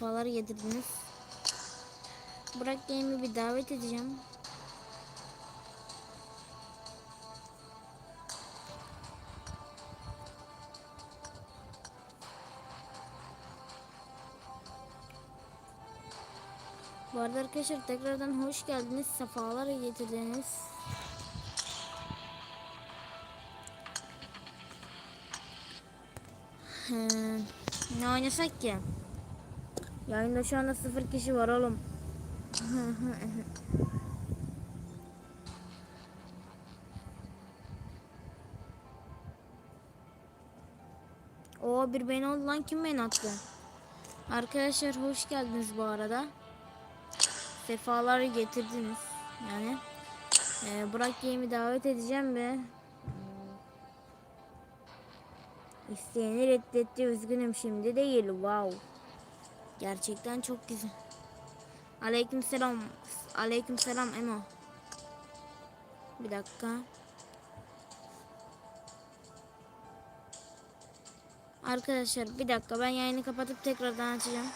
sefalar getirdiniz. Burak Game'i bir davet edeceğim. Bu arada arkadaşlar tekrardan hoş geldiniz. Sefalar getirdiniz. Ne oynasak ki? Yayında şu anda sıfır kişi var oğlum. O bir beni oldu lan kim beni attı? Arkadaşlar hoş geldiniz bu arada. Sefaları getirdiniz. Yani ee, Burak Game'i davet edeceğim ve İsteyeni reddetti üzgünüm şimdi değil wow. Gerçekten çok güzel. Aleyküm selam. Aleyküm selam Emo. Bir dakika. Arkadaşlar bir dakika ben yayını kapatıp tekrardan açacağım.